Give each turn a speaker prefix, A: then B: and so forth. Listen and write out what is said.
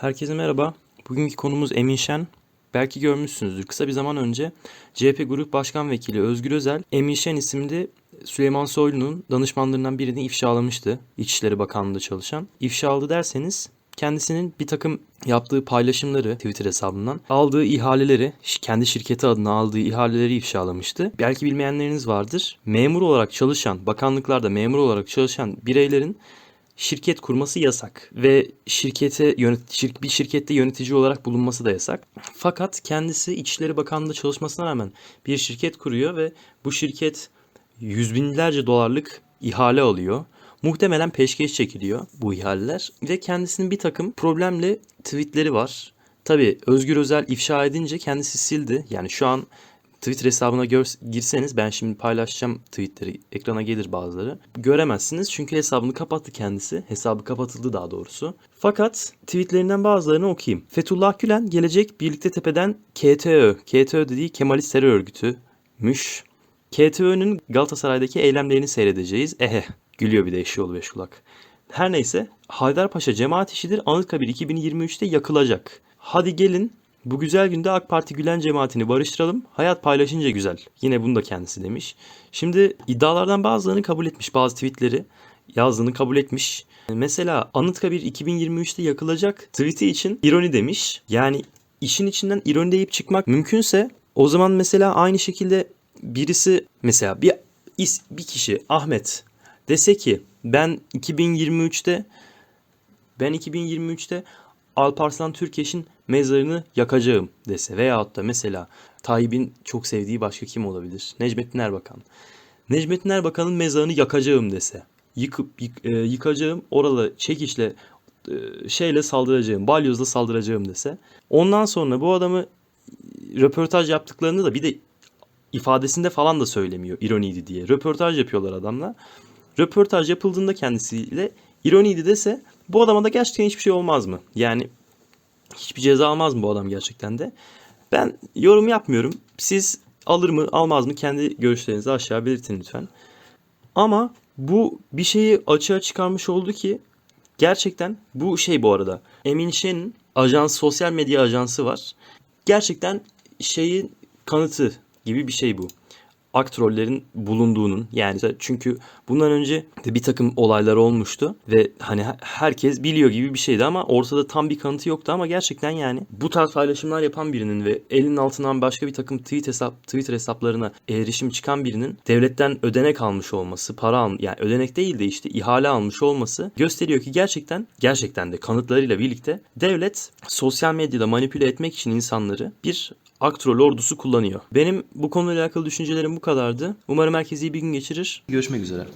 A: Herkese merhaba. Bugünkü konumuz Emin Şen. Belki görmüşsünüzdür. Kısa bir zaman önce CHP Grup Başkan Vekili Özgür Özel, Emin Şen isimli Süleyman Soylu'nun danışmanlarından birini ifşalamıştı. İçişleri Bakanlığı'nda çalışan. İfşaladı derseniz kendisinin bir takım yaptığı paylaşımları Twitter hesabından aldığı ihaleleri, kendi şirketi adına aldığı ihaleleri ifşalamıştı. Belki bilmeyenleriniz vardır. Memur olarak çalışan, bakanlıklarda memur olarak çalışan bireylerin şirket kurması yasak ve şirkete yönet şir- bir şirkette yönetici olarak bulunması da yasak. Fakat kendisi İçişleri Bakanlığı'nda çalışmasına rağmen bir şirket kuruyor ve bu şirket yüz binlerce dolarlık ihale alıyor. Muhtemelen peşkeş çekiliyor bu ihaleler ve kendisinin bir takım problemli tweetleri var. Tabi Özgür Özel ifşa edince kendisi sildi. Yani şu an Twitter hesabına gör- girseniz ben şimdi paylaşacağım tweetleri ekrana gelir bazıları. Göremezsiniz çünkü hesabını kapattı kendisi. Hesabı kapatıldı daha doğrusu. Fakat tweetlerinden bazılarını okuyayım. Fethullah Gülen gelecek birlikte tepeden KTÖ. KTÖ dediği Kemalist terör örgütüymüş. KTÖ'nün Galatasaray'daki eylemlerini seyredeceğiz. Ehe. Gülüyor bir de eşyoğlu beş kulak. Her neyse Haydarpaşa cemaat işidir Anıtkabir 2023'te yakılacak. Hadi gelin bu güzel günde AK Parti Gülen cemaatini barıştıralım. Hayat paylaşınca güzel. Yine bunu da kendisi demiş. Şimdi iddialardan bazılarını kabul etmiş. Bazı tweetleri yazdığını kabul etmiş. Mesela Anıtkabir 2023'te yakılacak tweet'i için ironi demiş. Yani işin içinden ironi deyip çıkmak mümkünse o zaman mesela aynı şekilde birisi mesela bir bir kişi Ahmet dese ki ben 2023'te ben 2023'te Alparslan Türkeş'in mezarını yakacağım dese veyahut da mesela Tayyip'in çok sevdiği başka kim olabilir? Necmettin Erbakan. Necmettin Erbakan'ın mezarını yakacağım dese. Yıkıp yık- e, yıkacağım, orada çekişle e, şeyle saldıracağım, balyozla saldıracağım dese. Ondan sonra bu adamı röportaj yaptıklarını da bir de ifadesinde falan da söylemiyor ironiydi diye. Röportaj yapıyorlar adamla. Röportaj yapıldığında kendisiyle ironiydi dese bu adama da gerçekten hiçbir şey olmaz mı? Yani hiçbir ceza almaz mı bu adam gerçekten de? Ben yorum yapmıyorum. Siz alır mı almaz mı kendi görüşlerinizi aşağı belirtin lütfen. Ama bu bir şeyi açığa çıkarmış oldu ki gerçekten bu şey bu arada. Emin Şen'in ajans sosyal medya ajansı var. Gerçekten şeyin kanıtı gibi bir şey bu. Aktrollerin bulunduğunun yani çünkü bundan önce de bir takım olaylar olmuştu ve hani herkes biliyor gibi bir şeydi ama ortada tam bir kanıtı yoktu ama gerçekten yani bu tarz paylaşımlar yapan birinin ve elinin altından başka bir takım tweet hesap Twitter hesaplarına erişim çıkan birinin devletten ödenek almış olması, para al yani ödenek değil de işte ihale almış olması gösteriyor ki gerçekten gerçekten de kanıtlarıyla birlikte devlet sosyal medyada manipüle etmek için insanları bir Aktrol ordusu kullanıyor. Benim bu konuyla alakalı düşüncelerim bu kadardı. Umarım herkes iyi bir gün geçirir. Görüşmek üzere.